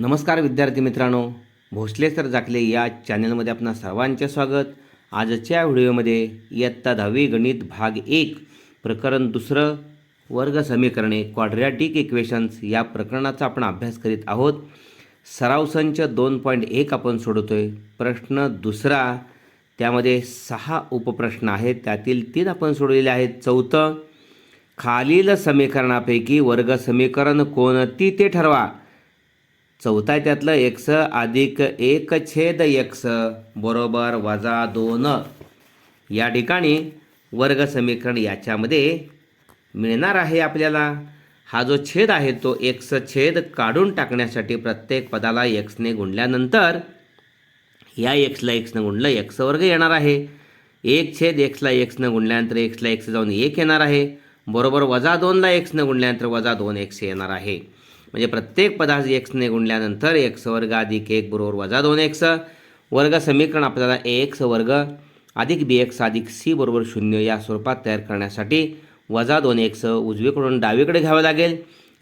नमस्कार विद्यार्थी मित्रांनो भोसले सर जाकले या चॅनलमध्ये आपणा सर्वांचे स्वागत आजच्या व्हिडिओमध्ये इयत्ता दहावी गणित भाग एक प्रकरण दुसरं वर्ग समीकरणे क्वाड्रॅटिक इक्वेशन्स या प्रकरणाचा आपण अभ्यास करीत आहोत सराव संच दोन पॉईंट एक आपण सोडवतो आहे प्रश्न दुसरा त्यामध्ये सहा उपप्रश्न आहेत त्यातील तीन आपण सोडलेले आहेत चौथं खालील समीकरणापैकी वर्ग समीकरण कोणती ते ठरवा चौथा त्यातलं एक्स अधिक एक छेद एक्स बरोबर वजा दोन या ठिकाणी वर्ग समीकरण याच्यामध्ये मिळणार आहे आपल्याला हा जो छेद आहे तो एक्स छेद काढून टाकण्यासाठी प्रत्येक पदाला एक्सने गुणल्यानंतर या एक्सला एक्सनं गुणलं एक्स वर्ग येणार आहे एक छेद एक्सला एक्सनं गुणल्यानंतर एक्सला एक्स जाऊन एक येणार आहे बरोबर वजा दोनला एक्सनं गुणल्यानंतर वजा दोन एक्स येणार आहे म्हणजे प्रत्येक पदास एक्सने गुणल्यानंतर एक्स वर्ग अधिक एक बरोबर वजा दोन एक्स वर्ग समीकरण आपल्याला ए एक्स वर्ग अधिक बी एक्स अधिक सी बरोबर शून्य या स्वरूपात तयार करण्यासाठी वजा दोन एक्स उजवीकडून डावीकडे घ्यावं लागेल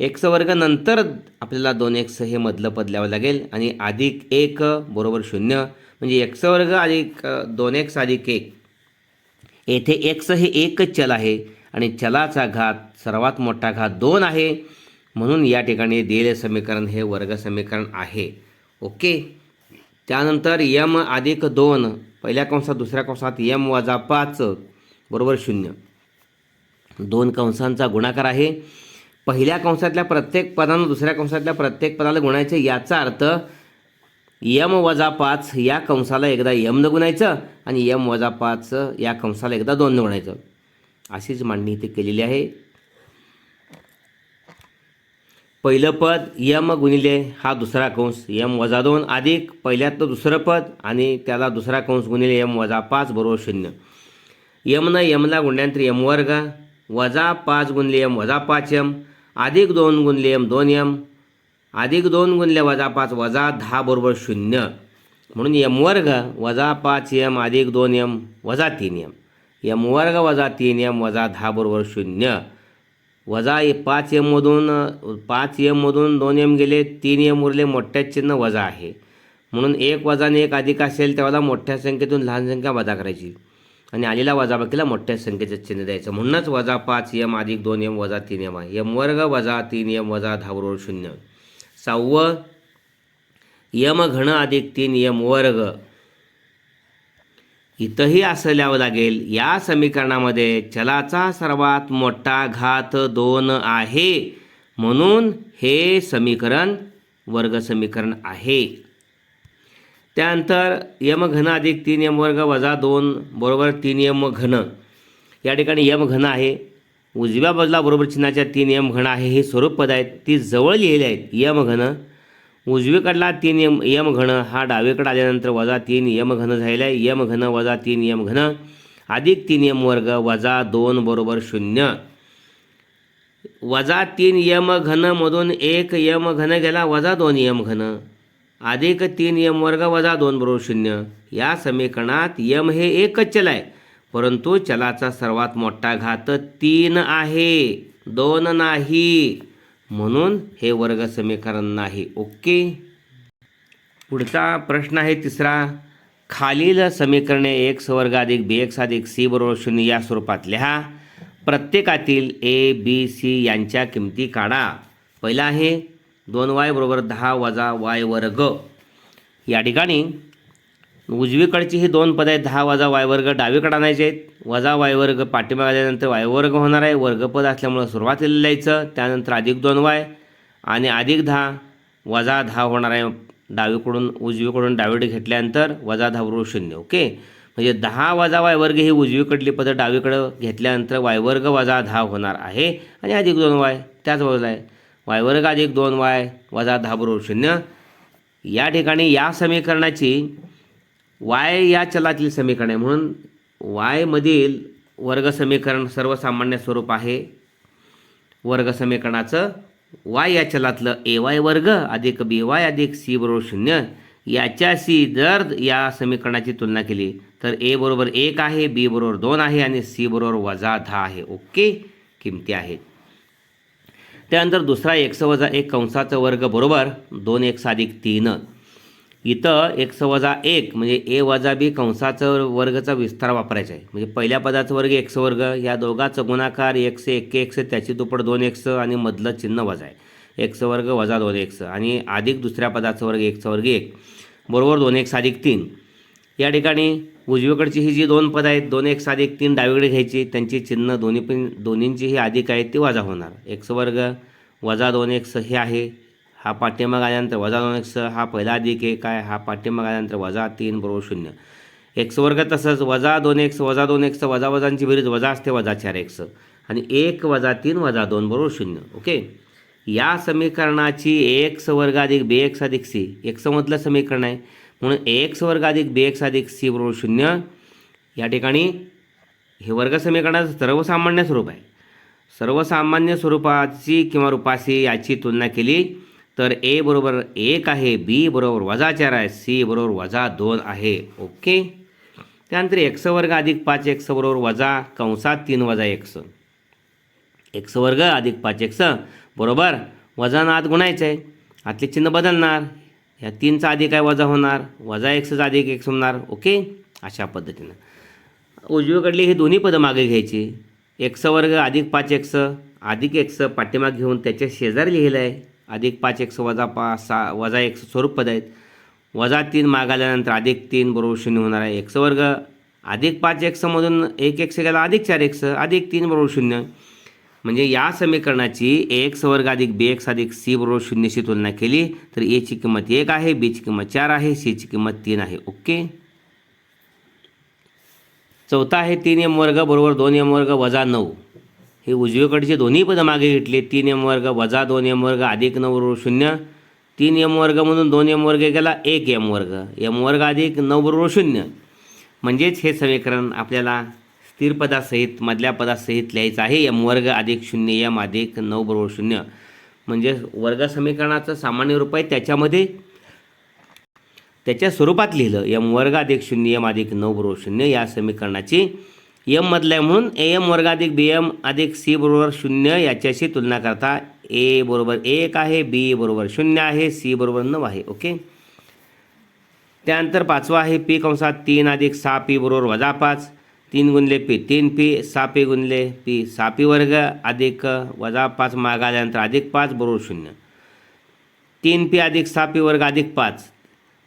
एक्स वर्ग नंतर आपल्याला दोन एक्स हे मधलं पद लिहावं लागेल आणि अधिक एक बरोबर शून्य म्हणजे एक्स वर्ग अधिक दोन एक्स अधिक एक येथे एक्स हे एक चल आहे आणि चलाचा घात सर्वात मोठा घात दोन आहे म्हणून या ठिकाणी दिलेले समीकरण हे वर्ग समीकरण आहे ओके त्यानंतर यम अधिक दोन पहिल्या कंसात दुसऱ्या कंसात यम वजा पाच बरोबर शून्य दोन कंसांचा गुणाकार आहे पहिल्या कंसातल्या प्रत्येक पदानं दुसऱ्या कंसातल्या प्रत्येक पदाला गुणायचे याचा अर्थ यम वजा पाच या कंसाला एकदा यमनं गुणायचं आणि यम वजा पाच या कंसाला एकदा न गुणायचं अशीच मांडणी इथे केलेली आहे पहिलं पद यम गुणिले हा दुसरा कंस यम वजा दोन अधिक पहिल्यातलं दुसरं पद आणि त्याला दुसरा कंस गुणिले यम वजा पाच बरोबर शून्य यमनं यमला गुणल्यानंतर यम वर्ग वजा पाच गुणले यम वजा पाच यम अधिक दोन गुणले यम दोन यम अधिक दोन गुणले वजा पाच वजा दहा बरोबर शून्य म्हणून यम वर्ग वजा पाच यम अधिक दोन यम वजा तीन यम यम वर्ग वजा तीन यम वजा दहा बरोबर शून्य वजा पाच एममधून पाच एममधून दोन एम गेले तीन एम उरले मोठ्याच चिन्ह वजा आहे म्हणून एक वजाने एक अधिक असेल तेव्हा मोठ्या संख्येतून लहान संख्या वजा करायची आणि आलेला वजाबाकीला मोठ्या संख्येचं चिन्ह द्यायचं म्हणूनच वजा पाच एम अधिक दोन एम वजा तीन एम आहे एम वर्ग वजा तीन एम वजा दहा बरोबर शून्य सहावं यम घण अधिक तीन यम वर्ग इथंही असं लिहावं लागेल या समीकरणामध्ये चलाचा सर्वात मोठा घात दोन आहे म्हणून हे समीकरण वर्ग समीकरण आहे त्यानंतर यमघन अधिक तीन यम वर्ग वजा दोन बरोबर तीन यम घन या ठिकाणी यम घन आहे उजव्या बाजूला बरोबर चिन्हाच्या तीन यम घन आहे हे स्वरूप पद आहेत ती जवळ लिहिले आहेत यम घन उजवीकडला तीन यम यम घन हा डावीकडे आल्यानंतर वजा तीन यम घन झालेला आहे यम घन वजा तीन यम घन अधिक तीन यम वर्ग वजा दोन बरोबर शून्य वजा तीन यम घनमधून एक यम घन गेला वजा दोन यम घन अधिक तीन यम वर्ग वजा दोन बरोबर शून्य या समीकरणात यम हे एकच चल आहे परंतु चलाचा सर्वात मोठा घात तीन आहे दोन नाही म्हणून हे वर्ग समीकरण नाही ओके पुढचा प्रश्न आहे तिसरा खालील समीकरणे एक वर्ग अधिक बी एक्स अधिक सी बरोबर शून्य या स्वरूपात लिहा प्रत्येकातील ए बी सी यांच्या किमती काढा पहिला आहे दोन वाय बरोबर दहा वजा वाय वर्ग या ठिकाणी उजवीकडची ही दोन पदं आहेत दहा वजा वायवर्ग डावीकडे आणायचे आहेत वजा वायवर्ग पाठीमाग आल्यानंतर वायवर्ग होणार आहे वर्गपद असल्यामुळं सुरुवातीला लिहायचं त्यानंतर अधिक दोन वाय आणि अधिक दहा वजा दहा होणार आहे डावीकडून उजवीकडून डावीकडे घेतल्यानंतर वजा दहा बरोबर शून्य ओके म्हणजे दहा वजा वायवर्ग ही उजवीकडली पदं डावीकडं घेतल्यानंतर वायवर्ग वजा दहा होणार आहे आणि अधिक दोन वाय त्याच बाजूला आहे वायवर्ग अधिक दोन वाय वजा दहा बरोबर शून्य या ठिकाणी या समीकरणाची वाय या चलातील समीकरण आहे म्हणून वायमधील वर्ग समीकरण सर्वसामान्य स्वरूप आहे वर्ग समीकरणाचं वाय या चलातलं ए वाय वर्ग अधिक बी वाय अधिक सी बरोबर शून्य याच्याशी जर या समीकरणाची तुलना केली तर ए बरोबर एक आहे बी बरोबर दोन आहे आणि सी बरोबर वजा दहा आहे ओके किमती आहेत त्यानंतर दुसरा एक्स वजा एक कंसाचं वर्ग बरोबर दोन एक्स अधिक तीन इथं एक्स वजा एक म्हणजे ए वजा बी कंसाचं वर्गचा विस्तार वापरायचा आहे म्हणजे पहिल्या पदाचा वर्ग एक्स वर्ग या दोघाचं गुणाकार एक्स एक एक्स त्याची दुप्पट दोन एक्स आणि मधलं चिन्ह वजा आहे एक्स वर्ग वजा दोन एक्स आणि अधिक दुसऱ्या पदाचा वर्ग एक्स वर्ग एक बरोबर दोन एक साधिक तीन या ठिकाणी उजवीकडची ही जी दोन पदं आहेत दोन एक अधिक तीन डावीकडे घ्यायची त्यांची चिन्ह दोन्ही पण दोन्हींची ही अधिक आहेत ती वजा होणार एक्स वर्ग वजा दोन एक्स हे आहे हा पाठ्यमाग आल्यानंतर वजा दोन एक्स हा पहिला अधिक एक आहे हा पाठ्यमाग आल्यानंतर वजा तीन बरोबर शून्य एक्स वर्ग तसंच वजा दोन एक्स वजा दोन एक्स वजा वजांची बेरीज वजा असते वजा चार एक्स आणि एक वजा तीन वजा दोन बरोबर शून्य ओके या समीकरणाची एक्स वर्ग अधिक बी एक्स अधिक सी एक्समधलं समीकरण आहे म्हणून एक्स वर्ग अधिक बी एक्स अधिक सी बरोबर शून्य या ठिकाणी हे वर्ग समीकरणाचं सर्वसामान्य स्वरूप आहे सर्वसामान्य स्वरूपाची किंवा रूपाशी याची तुलना केली तर ए बरोबर एक आहे बी बरोबर वजा चार आहे सी बरोबर वजा दोन आहे ओके त्यानंतर एक्स वर्ग अधिक पाच एक्स बरोबर वजा कंसात तीन वजा एक्स एक्स वर्ग अधिक पाच एक्स बरोबर वजा आत गुणायचं आहे आतले चिन्ह बदलणार या तीनचा अधिक आहे वजा होणार वजा एक्सचा अधिक एक्स होणार ओके अशा पद्धतीनं उजवीकडली ही दोन्ही पदं मागे घ्यायची एक्स वर्ग अधिक पाच एक्स अधिक एक्स पाठीमाग घेऊन त्याच्या शेजारी लिहिलं आहे अधिक पाच एक वजा पाच सहा वजा एक स्वरूप पद आहेत वजा तीन मागाल्यानंतर अधिक तीन बरोबर शून्य होणार आहे एक्स वर्ग अधिक पाच एकसमधून एक एक्स गेला अधिक चार एक्स अधिक तीन बरोबर शून्य म्हणजे या समीकरणाची एक्स वर्ग अधिक बी एक्स अधिक सी बरोबर शून्यशी तुलना केली तर एची किंमत एक आहे बीची किंमत चार आहे सीची किंमत तीन आहे ओके चौथा आहे तीन एम वर्ग बरोबर दोन एम वर्ग वजा नऊ हे उजवीकडचे दोन्ही पदं मागे घेतले तीन एम वर्ग वजा दोन एम वर्ग अधिक नऊ शून्य तीन एम वर्ग म्हणून दोन एम वर्ग केला एक एम वर्ग एम वर्ग अधिक नऊ बरोबर शून्य म्हणजेच हे समीकरण आपल्याला स्थिर पदासहित मधल्या पदासहित लिहायचं आहे एम वर्ग अधिक शून्य एम अधिक नऊ बरोबर शून्य म्हणजे वर्ग समीकरणाचं सामान्य रूप आहे त्याच्यामध्ये त्याच्या स्वरूपात लिहिलं एम वर्ग अधिक शून्य एम अधिक नऊ बरोबर शून्य या समीकरणाची मधला आहे म्हणून ए एम वर्ग अधिक बी एम अधिक सी बरोबर शून्य याच्याशी तुलना करता ए बरोबर एक आहे बी बरोबर शून्य आहे सी बरोबर नऊ आहे ओके त्यानंतर पाचवा आहे पी कंसात तीन अधिक सहा पी बरोबर वजा पाच तीन गुणले पी तीन पी सहा पी गुणले पी सहा पी वर्ग अधिक वजा पाच मागाल्यानंतर अधिक पाच बरोबर शून्य तीन पी अधिक सहा पी वर्ग अधिक पाच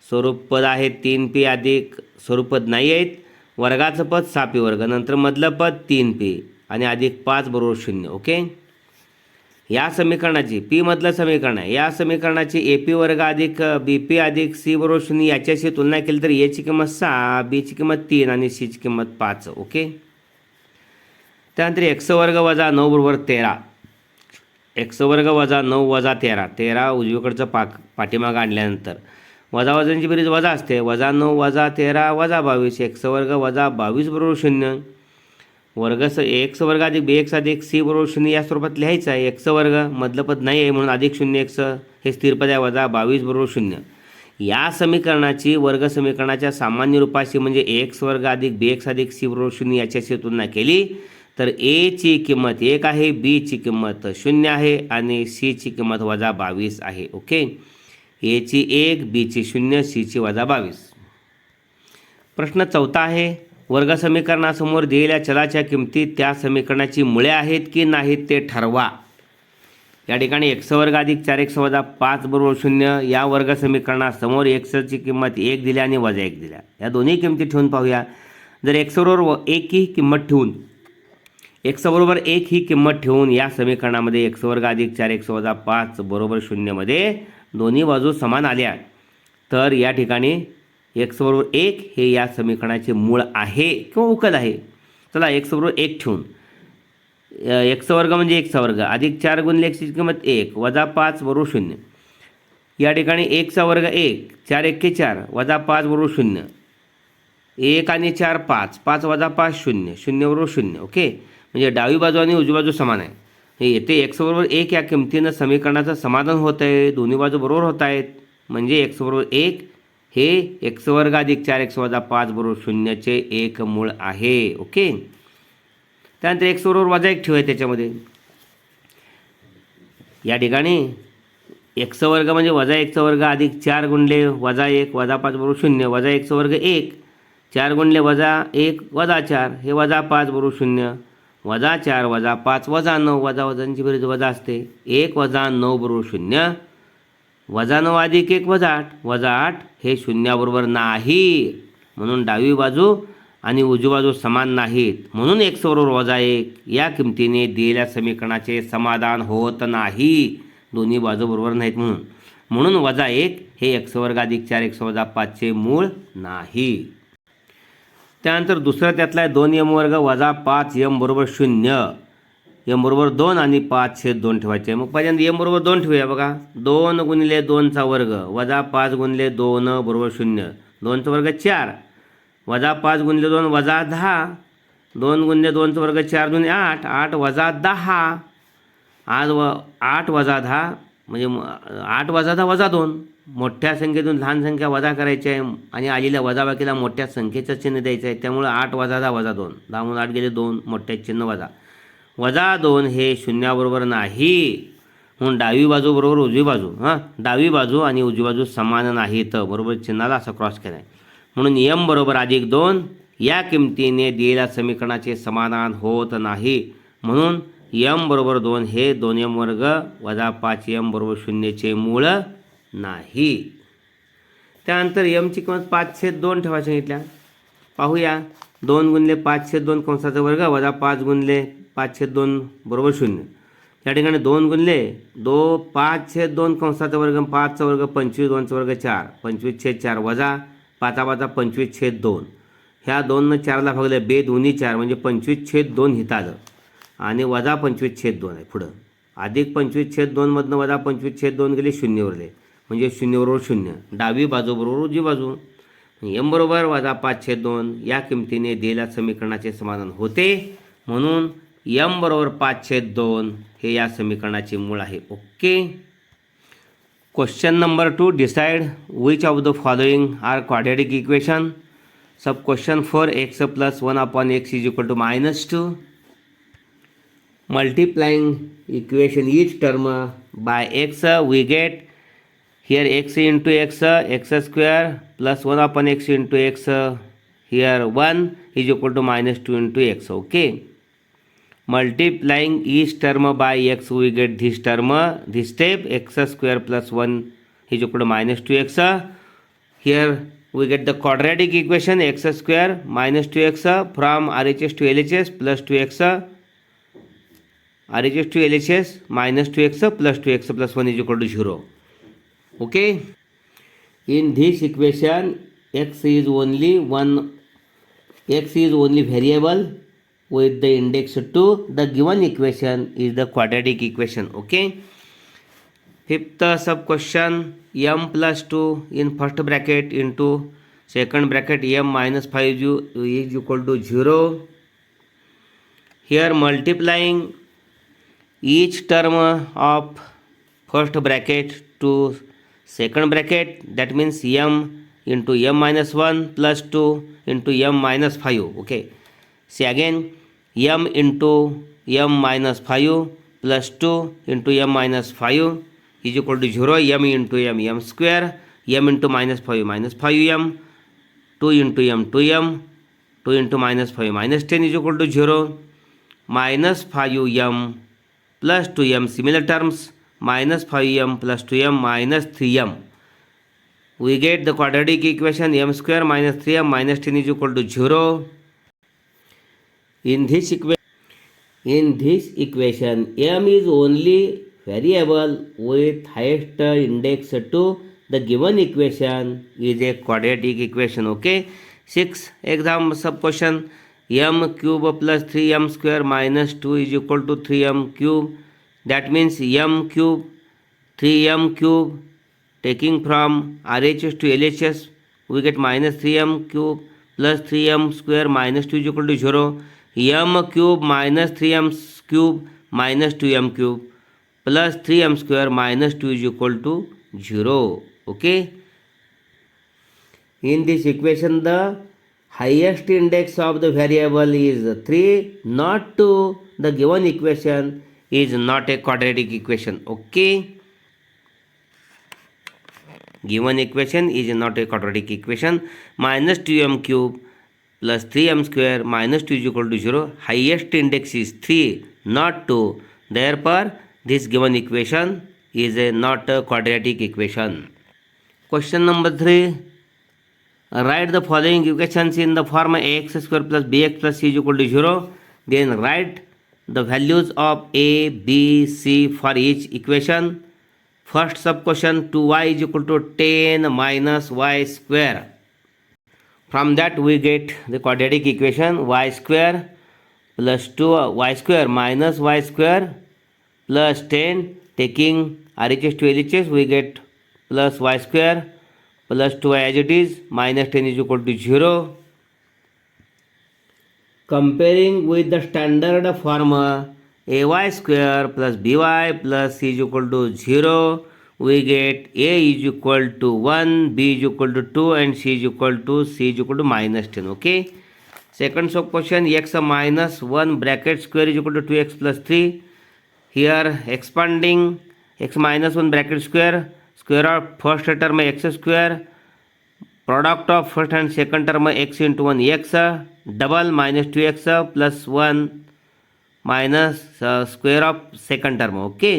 स्वरूप पद आहे तीन पी अधिक स्वरूपपद नाही आहेत वर्गाचं पद सापी वर्ग नंतर मधलं पद तीन पी आणि अधिक पाच बरोबर शून्य ओके या समीकरणाची पी मधलं समीकरण आहे या समीकरणाची ए पी वर्ग अधिक बी पी अधिक सी बरोबर शून्य याच्याशी तुलना केली तर एची किंमत सहा बीची किंमत तीन आणि सीची किंमत पाच ओके त्यानंतर एक्स वर्ग वजा नऊ बरोबर तेरा एक्स वर्ग वजा नऊ वजा तेरा तेरा उजवीकडचं पाक पाठीमाग आणल्यानंतर वजांची बेरीज वजा असते वजा नऊ वजा तेरा वजा बावीस एक्स वर्ग वजा बावीस बरोबर शून्य वर्ग स एक्स वर्ग अधिक बी एक्स अधिक सी बरोबर शून्य या स्वरूपात लिहायचं आहे एक्स वर्ग मधलं पद नाही आहे म्हणून अधिक शून्य एक्स हे स्थिरपद आहे वजा बावीस बरोबर शून्य या समीकरणाची वर्ग समीकरणाच्या सामान्य रूपाशी म्हणजे एक्स वर्ग अधिक बी एक्स अधिक सी बरोबर शून्य याच्याशी तुलना केली तर ची किंमत एक आहे बीची किंमत शून्य आहे आणि सीची किंमत वजा बावीस आहे ओके एची एक बीची शून्य सी ची वजा बावीस प्रश्न चौथा आहे वर्ग समीकरणासमोर दिलेल्या चलाच्या किमती त्या समीकरणाची मुळे आहेत की नाहीत ते ठरवा या ठिकाणी एक्स वर्ग अधिक चार एक्स वजा पाच बरोबर शून्य या वर्ग समीकरणासमोर एक्सची किंमत एक दिल्या आणि वजा एक दिल्या या दोन्ही किमती ठेवून पाहूया जर एक्सबरोबर व एक ही किंमत ठेवून एक्सबरोबर एक ही किंमत ठेवून या समीकरणामध्ये एक्स वर्ग अधिक चार एक्स वजा पाच बरोबर शून्यमध्ये दोन्ही बाजू समान आल्या तर या ठिकाणी एक्स बरोबर एक हे या समीकरणाचे मूळ आहे किंवा उकल आहे चला एक्स बरोबर एक ठेवून एक्स वर्ग म्हणजे एकचा वर्ग अधिक चार गुणले एक्सची किंमत एक वजा पाच बरोबर शून्य या ठिकाणी एकचा वर्ग एक चार एक्के चार वजा पाच बरोबर शून्य एक आणि चार पाच पाच वजा पाच शून्य शून्य बरोबर शून्य ओके म्हणजे डावी बाजू आणि उजवी बाजू समान आहे हे येथे एक्स बरोबर एक या किमतीनं समीकरणाचं समाधान होत आहे दोन्ही बाजू बरोबर होत आहेत म्हणजे एक्स बरोबर एक हे एक्स अधिक चार एक्स वजा पाच बरोबर शून्यचे एक मूळ आहे ओके त्यानंतर एक्स बरोबर वजा एक ठेवूया त्याच्यामध्ये या ठिकाणी एक्स वर्ग म्हणजे वजा एकचा वर्ग अधिक चार गुणले वजा एक वजा पाच बरोबर शून्य वजा एकचा वर्ग एक चार गुणले वजा एक वजा चार हे वजा पाच बरोबर शून्य वजा चार वजा पाच वजा नऊ वजा वजांची बेरीज वजा असते एक वजा नऊ बरोबर शून्य वजा नऊ अधिक एक वजा आठ वजा आठ हे शून्याबरोबर नाही म्हणून डावी बाजू आणि उजवी बाजू समान नाहीत म्हणून एक बरोबर वजा एक या किमतीने दिलेल्या समीकरणाचे समाधान होत नाही दोन्ही बाजू बरोबर नाहीत म्हणून म्हणून वजा एक हे एक वर्ग अधिक चार एक्स वजा पाचचे मूळ नाही त्यानंतर दुसरा त्यातला आहे दोन यम वर्ग वजा पाच यम बरोबर शून्य यम बरोबर दोन आणि पाच छेद दोन ठेवायचे मग पहिल्यांदा यम बरोबर दोन ठेवूया बघा दोन गुणिले दोनचा वर्ग वजा पाच गुणिले दोन बरोबर शून्य दोनचा वर्ग चार वजा पाच गुणिले दोन वजा दहा दोन गुणिले दोनचा वर्ग चार दोन आठ आठ वजा दहा आज व आठ वजा दहा म्हणजे आठ वजा दहा वजा दोन मोठ्या संख्येतून लहान संख्या वजा करायची आहे आणि आलेल्या वजाबाकीला मोठ्या संख्येचं चिन्ह द्यायचं आहे त्यामुळं आठ वजा दहा वजा दोन दहाहून आठ गेले दोन मोठ्या चिन्ह वजा वजा दोन हे शून्याबरोबर नाही म्हणून डावी बाजू बरोबर उजवी बाजू हां डावी बाजू आणि उजवी बाजू समान नाही तर बरोबर चिन्हाला असं क्रॉस केलं आहे म्हणून यम बरोबर अधिक दोन या किमतीने दिलेल्या समीकरणाचे समाधान होत नाही म्हणून यम बरोबर दोन हे दोन यम वर्ग वजा पाच यम बरोबर शून्यचे मूळ नाही त्यानंतर यमची किंमत पाच छेद दोन ठेवा सांगितल्या पाहूया दोन गुणले पाच छेद दोन कंसाचा वर्ग वजा पाच गुणले पाचशे दोन बरोबर शून्य त्या ठिकाणी दोन गुणले दो पाच छेद दोन कंसाचा वर्ग पाचचा वर्ग पंचवीस दोनचा वर्ग चार पंचवीस छेद चार वजा पाचा पाचा पंचवीस छेद दोन ह्या दोननं चारला भागले बे दोन्ही चार म्हणजे पंचवीस छेद दोन हिताज आणि वजा पंचवीस छेद दोन आहे पुढं अधिक पंचवीस छेद दोनमधनं वजा पंचवीस छेद दोन गेले शून्य उरले म्हणजे शून्यबरोबर शून्य डावी बाजू बरोबर उजी बाजू एम बरोबर वाजा पाचशे दोन या किमतीने दिलेल्या समीकरणाचे समाधान होते म्हणून यम बरोबर पाचशे दोन हे या समीकरणाचे मूळ आहे okay question number two decide which of the following are quadratic equation sub question four x plus one upon x is equal to minus two multiplying equation each term by x we get Here x into x, x square plus 1 upon x into x. Here 1 is equal to minus 2 into x. Okay. Multiplying each term by x, we get this term, this step, x square plus 1 is equal to minus 2x. Here we get the quadratic equation x square minus 2x from RHS to LHS plus 2x. RHS to LHS minus 2x plus 1 is equal to 0 okay in this equation x is only one x is only variable with the index 2 the given equation is the quadratic equation okay fifth sub question m plus 2 in first bracket into second bracket m minus 5 is equal to 0 here multiplying each term of first bracket to second bracket that means m into m minus one plus two into m minus five okay see again m into m minus five plus two into m minus five is equal to zero m into m m square m into minus five minus five m two into m two m two into minus five minus ten is equal to zero minus five m plus two m similar terms minus 5m plus 2m minus 3m. We get the quadratic equation m square minus 3m minus 10 is equal to 0. In this, equa in this equation, m is only variable with highest index to the given equation is a quadratic equation. Okay. Six exam sub question m cube plus 3m square minus 2 is equal to 3m cube that means m cube 3m cube taking from RHS to LHS we get minus 3m cube plus 3m square minus 2 is equal to 0 m cube minus 3m cube minus 2m cube plus 3m square minus 2 is equal to 0 okay in this equation the highest index of the variable is 3 not two. the given equation is not a quadratic equation okay given equation is not a quadratic equation minus 2m cube plus 3m square minus 2 is equal to 0 highest index is 3 not 2 therefore this given equation is a not a quadratic equation question number 3 write the following equations in the form ax square plus bx plus c is equal to 0 then write the values of a, b, c for each equation. First sub question 2y is equal to 10 minus y square. From that we get the quadratic equation y square plus 2 y square minus y square plus 10 taking RHS to LHS we get plus y square plus 2 as it is minus 10 is equal to 0 comparing with the standard form ay square plus by plus c is equal to 0, we get a is equal to 1, b is equal to 2, and c is equal to minus 10. Okay. Second sub-question, x minus 1 bracket square is equal to 2x plus 3. Here expanding x minus 1 bracket square of first term x square Product of first and second term x into 1 x double minus 2x plus 1 minus uh, square of second term. Okay,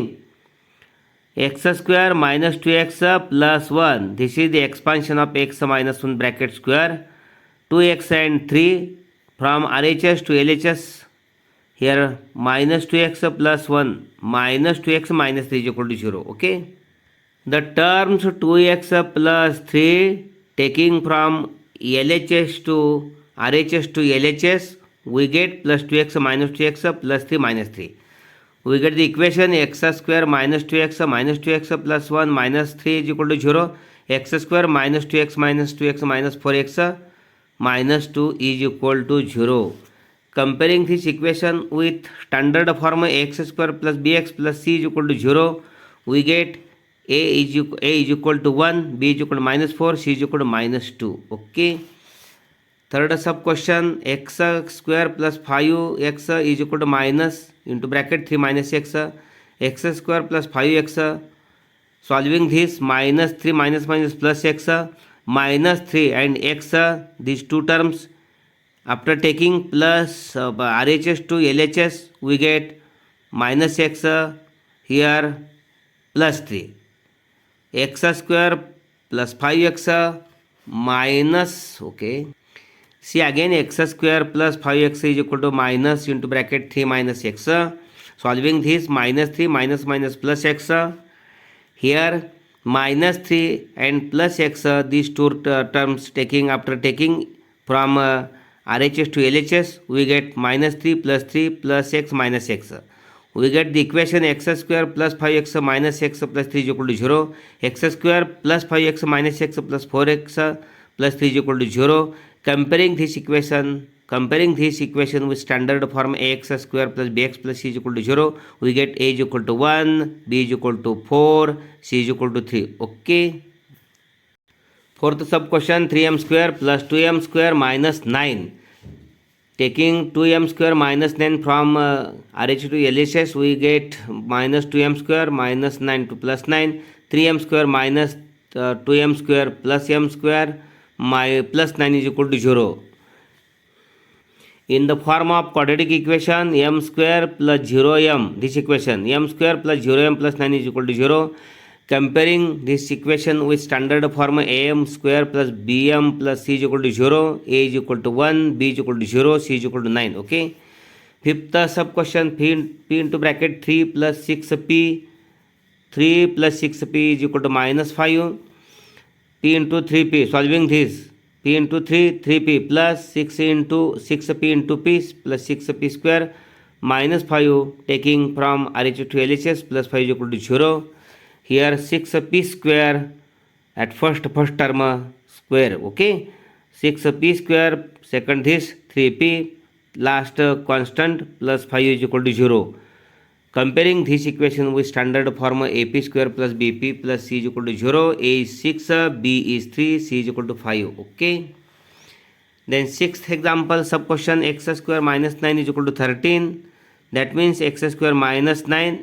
x square minus 2x plus 1. This is the expansion of x minus 1 bracket square. 2x and 3 from RHS to LHS. Here minus 2x plus 1 minus 2x minus 3 is equal to 0. Okay. The terms 2x plus 3 taking from LHS to RHS to LHS, we get plus 2x minus 2x plus 3 minus 3. We get the equation x square minus 2x minus 2x plus 1 minus 3 is equal to 0. x square minus 2x minus 2x minus 4x minus 2 is equal to 0. Comparing this equation with standard form x square plus bx plus c is equal to 0, we get a is equal a is equal to one b is equal minus four c is equal to minus two okay third sub question x square plus five x is equal to minus into bracket three minus x x square plus five x solving this minus three minus minus plus x minus three and x these two terms after taking plus R H S to L H as we get minus x here plus three x square plus 5x minus, okay. See again x square plus 5x is equal to minus into bracket 3 minus x. Solving this minus 3 minus minus plus x. Here minus 3 and plus x, these two terms taking after taking from uh, RHS to LHS, we get minus 3 plus x minus x. we get the equation x square plus 5x minus x plus 3 is equal to 0 x square plus 5x minus x plus 4x plus 3 is equal to 0 comparing this equation comparing this equation with standard form ax square plus bx plus c is equal to 0 we get a is equal to 1 b is equal to 4 c is equal to 3 okay fourth sub question 3m square plus 2m square minus 9 taking 2m square minus 9 from uh, RH to LHS we get minus 2m square minus 9 to plus 9 3m square minus uh, 2m square plus m square my plus 9 is equal to 0 in the form of quadratic equation m square plus 0m this equation m square plus 0m plus 9 is equal to 0 comparing this equation with standard form am square plus bm plus c is equal to 0 a is equal to 1 b is equal to 0 c is equal to 9 okay fifth sub question p, p into bracket 3 plus 6p 3 plus 6p is equal to minus 5 p into 3p solving this p into 3 3p plus 6 into 6p into p plus 6p square minus 5 taking from RHS to LHS plus 5 is equal to 0 Here 6p square at first term square. Okay, 6p square, second this 3p, last constant plus 5 is equal to 0. Comparing this equation with standard form, AP square plus BP plus C is equal to 0. A is 6, B is 3, C is equal to 5. Okay. Then sixth example, sub question, x square minus 9 is equal to 13. That means x square minus 9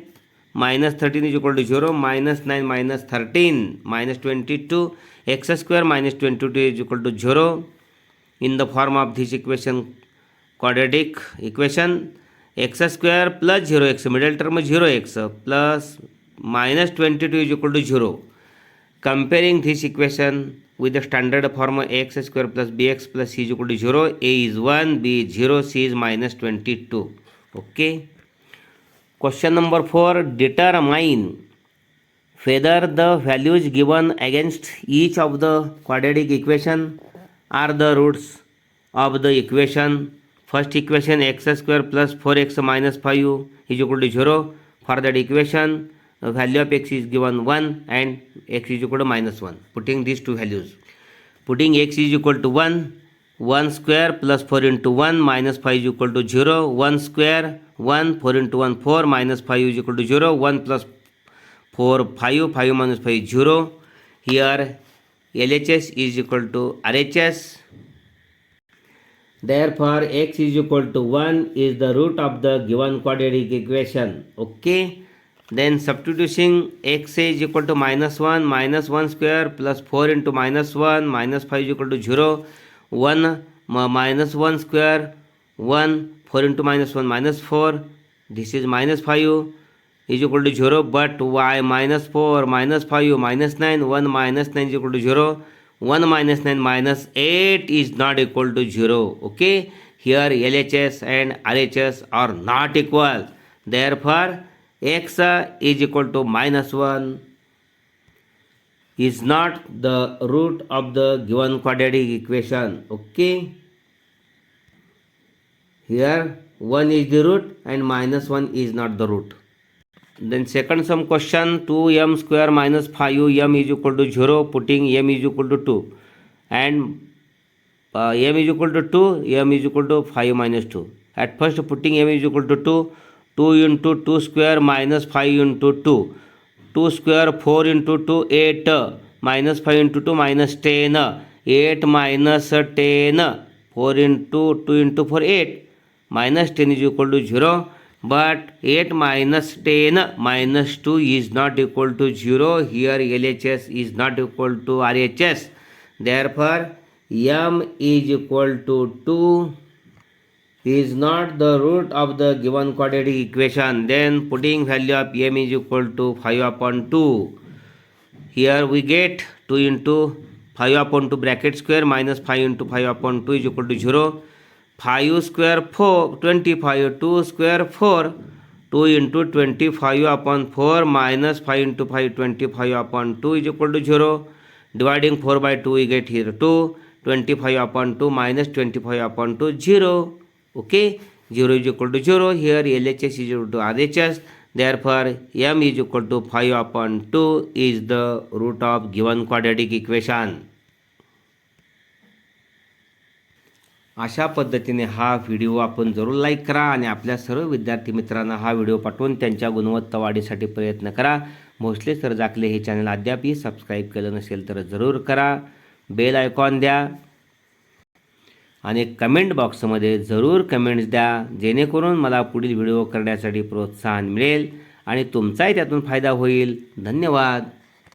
minus 13 is equal to 0, minus 9 minus 13 minus 22, x square minus 22 is equal to 0. In the form of this equation, quadratic equation, x square plus 0x, middle term is 0x plus minus 22 is equal to 0. Comparing this equation with the standard form of x square plus bx plus c is equal to 0, a is 1, b is 0, c is minus 22. Okay. Question number 4 Determine whether the values given against each of the quadratic equation are the roots of the equation. First equation x square plus 4x minus 5 is equal to 0. For that equation, the value of x is given 1 and x is equal to minus 1. Putting these two values. Putting x is equal to 1, 1 square plus 4 into 1 minus 5 is equal to 0. 1 square 1, 4 into 1, 4, minus 5 is equal to 0, 1 plus 4, 5, 5 minus 5 is 0. Here LHS is equal to RHS. Therefore, x is equal to 1 is the root of the given quadratic equation. Okay. Then substituting x is equal to minus 1 square plus 4 into minus 1, minus 5 is equal to 0, 1 minus 1 square, 1 4 into minus 1 minus 4 this is minus 5 is equal to 0 but y minus 4 minus 5 minus 9 1 minus 9 is equal to 0 1 minus 9 minus 8 is not equal to 0 okay here LHS and RHS are not equal therefore x is equal to minus 1 is not the root of the given quadratic equation okay here 1 is the root and minus 1 is not the root. Then second sum question 2m square minus 5m is equal to 0 putting m is equal to 2 and uh, m is equal to 2 m is equal to 5 minus 2. At first putting m is equal to 2 2 into 2 square minus 5 into 2 2 square 4 into 2 8 minus 5 into 2 minus 10 8 minus 10 4 into 2 into 4 8 minus 10 is equal to 0 but 8 minus 10 minus 2 is not equal to 0 here LHS is not equal to RHS therefore M is equal to 2 is not the root of the given quadratic equation then putting value of M is equal to 5 upon 2 here we get 2 into 5 upon 2 bracket square minus 5 into 5 upon 2 is equal to 0 5 square 4 25, 2 square 4, 2 into 25 upon 4 minus 5 into 5, 25 upon 2 is equal to 0. Dividing 4 by 2 we get here 2, 25 upon 2 minus 25 upon 2 0. Okay, 0 is equal to 0. Here LHS is equal to RHS. Therefore, M is equal to 5 upon 2 is the root of given quadratic equation. अशा पद्धतीने हा video आपण जरूर like करा आणि आपल्या सर्व विद्यार्थी मित्रांना हा व्हिडिओ पाठवून त्यांच्या गुणवत्ता वाढीसाठी प्रयत्न करा भोसले सर जाकले हे चॅनल अद्यापही सबस्क्राईब केलं नसेल तर जरूर करा बेल आयकॉन द्या आणि कमेंट बॉक्समध्ये जरूर कमेंट्स द्या जेणेकरून मला पुढील व्हिडिओ करण्यासाठी प्रोत्साहन मिळेल आणि तुमचाही त्यातून फायदा होईल धन्यवाद